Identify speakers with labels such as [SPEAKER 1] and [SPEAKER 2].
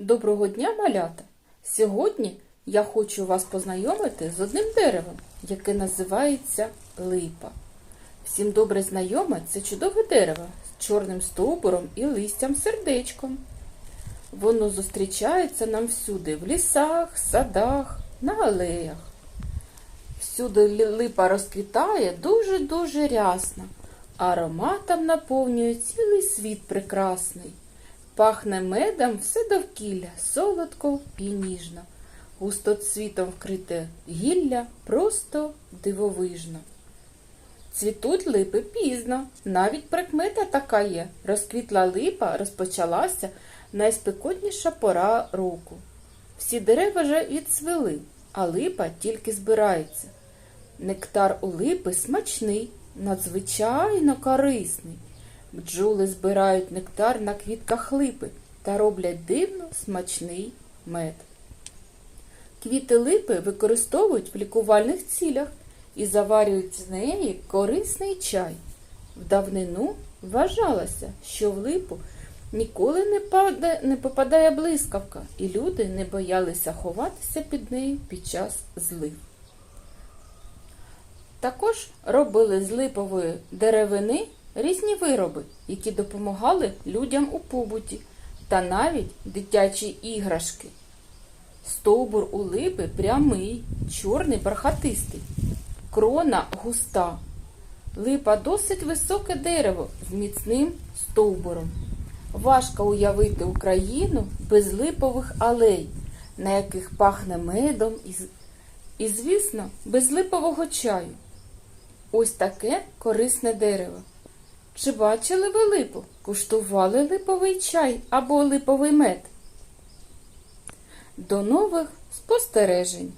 [SPEAKER 1] Доброго дня, малята! Сьогодні я хочу вас познайомити з одним деревом, яке називається липа. Всім добре знайоме це чудове дерево з чорним стовбуром і листям сердечком. Воно зустрічається нам всюди в лісах, садах, на алеях. Всюди липа розквітає дуже-дуже рясно, ароматом наповнює цілий світ прекрасний. Пахне медом все довкілля, солодко і ніжно. Густоцвітом вкрите гілля просто дивовижно. Цвітуть липи пізно, навіть прикмета така є. Розквітла липа, розпочалася найспекотніша пора року. Всі дерева вже відцвели, а липа тільки збирається. Нектар у липи смачний, надзвичайно корисний. Бджоли збирають нектар на квітках липи та роблять дивно смачний мед. Квіти липи використовують в лікувальних цілях і заварюють з неї корисний чай. В давнину вважалося, що в липу ніколи не, паде, не попадає блискавка, і люди не боялися ховатися під нею під час злив. Також робили з липової деревини різні вироби, які допомагали людям у побуті, та навіть дитячі іграшки. Стовбур у липи прямий, чорний бархатистий, крона густа. Липа досить високе дерево з міцним стовбуром. Важко уявити Україну без липових алей, на яких пахне медом і, і звісно, без липового чаю. Ось таке корисне дерево. Чи бачили ви липу? Куштували липовий чай або липовий мед? До нових спостережень!